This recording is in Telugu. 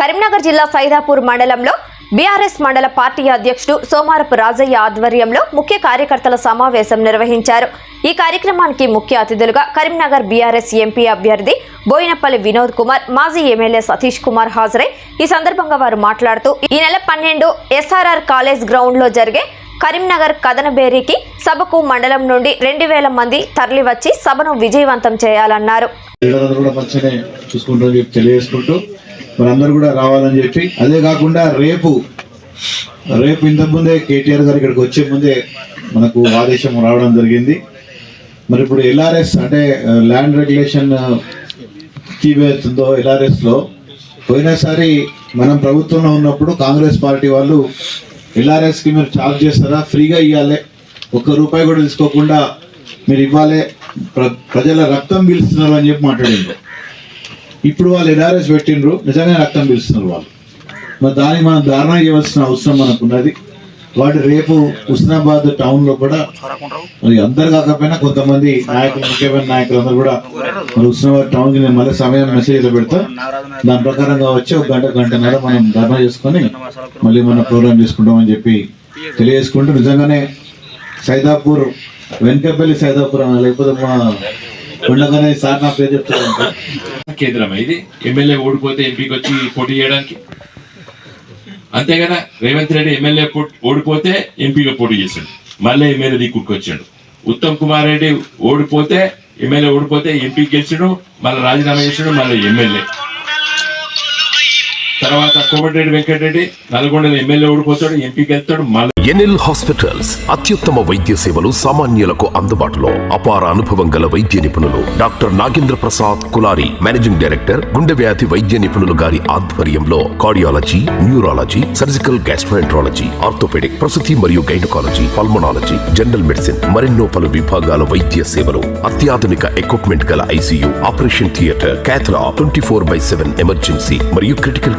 కరీంనగర్ జిల్లా సైదాపూర్ మండలంలో బీఆర్ఎస్ మండల పార్టీ అధ్యక్షుడు సోమారపు రాజయ్య ఆధ్వర్యంలో ముఖ్య కార్యకర్తల సమావేశం నిర్వహించారు. ఈ కార్యక్రమానికి ముఖ్య అతిథులుగా కరీంనగర్ బీఆర్ఎస్ ఎంపీ అభ్యర్థి బోయినపల్లి వినోద్ కుమార్ మాజీ ఎమ్మెల్యే సతీష్ కుమార్ హాజరై ఈ సందర్భంగా వారు మాట్లాడుతూ ఈ నెల పన్నెండు ఎస్ఆర్ఆర్ కాలేజ్ గ్రౌండ్లో జరిగే కరీంనగర్ కథనబేరికి సభకు మండలం నుండి రెండు వేల మంది తరలివచ్చి సభను విజయవంతం చేయాలన్నారు. తెలియజేసుకుంటూ మనందరూ కూడా రావాలని చెప్పి. అదే కాకుండా రేపు రేపు ఇంతకుముందే కేటీఆర్ గారు ఇక్కడికి వచ్చే ముందే మనకు ఆదేశం రావడం జరిగింది. మరి ఇప్పుడు ఎల్ఆర్ఎస్ అంటే ల్యాండ్ రెగ్యులేషన్ తీవేస్తుందో ఎల్ఆర్ఎస్లో పోయినసారి మనం ప్రభుత్వంలో ఉన్నప్పుడు కాంగ్రెస్ పార్టీ వాళ్ళు ఎల్ఆర్ఎస్కి మీరు ఛార్జ్ చేస్తారా? ఫ్రీగా ఇవ్వాలి ఒక్క రూపాయి కూడా తీసుకోకుండా మీరు ఇవ్వాలి. ప్ర ప్రజల రక్తం పీలుస్తున్నారు అని చెప్పి మాట్లాడింది ఇప్పుడు వాళ్ళు ఎన్ఆర్ఎస్ పెట్టిండ్రు. నిజంగా రక్తం పిలుస్తున్నారు వాళ్ళు. మరి దాన్ని మనం ధారణ చేయవలసిన అవసరం మనకు ఉన్నది వాటి రేపు హుస్నాబాద్ టౌన్లో కూడా మరి అందరు కాకపోయినా కొంతమంది నాయకులు ముఖ్యమైన నాయకులు అందరూ కూడా మరి హుస్నాబాద్ టౌన్కి నేను మళ్ళీ సమయం మెసేజ్ పెడతా. దాని ప్రకారంగా వచ్చి ఒక గంట గంటన్నర మనం ధర్నా చేసుకొని మళ్ళీ మనం ప్రోగ్రామ్ చేసుకుంటామని చెప్పి తెలియజేసుకుంటూ నిజంగానే సైదాపూర్ వెనకపల్లి సైదాపూర్ అనాలి, లేకపోతే మా ఉండగానే సార్ నా పేరు చెప్తారు కేంద్రం ఇది ఎమ్మెల్యే ఓడిపోతే ఎంపీకి వచ్చి పోటీ చేయడానికి. అంతే కదా రేవంత్ రెడ్డి ఎమ్మెల్యే ఓడిపోతే ఎంపీగా పోటీ చేశాడు. మళ్ళీ ఎమ్మెల్యే దిక్కుకి వచ్చాడు ఉత్తమ్ కుమార్ రెడ్డి ఓడిపోతే ఎమ్మెల్యే ఓడిపోతే ఎంపీ గెలిచాడు మళ్ళీ రాజీనామా చేసాడు మళ్ళీ ఎమ్మెల్యే. తర్వాత కోమటిరెడ్డి వెంకటరెడ్డి నల్గొండలో ఎమ్మెల్యే ఓడిపోతాడు ఎంపీకి వెళ్తాడు మళ్ళీ ఎన్ఎల్ హాస్పిటల్స్ అత్యుత్తమ వైద్య సేవలు సామాన్యులకు అందుబాటులో అపార అనుభవం గల వైద్య నిపుణులు doctor Nagendra Prasad Kulari managing director గుండె వ్యాధి వైద్య నిపుణులు గారి ఆధ్వర్యంలో cardiology neurology surgical gastroenterology orthopaedic ప్రసూతి మరియు గైనకాలజీ పల్మనాలజీ జనరల్ మెడిసిన్ మరెన్నో పలు విభాగాల వైద్య సేవలు అత్యాధునిక ఎక్విప్మెంట్ గల ICU operation theatre cath lab twenty four by seven emergency మరియు క్రిటికల్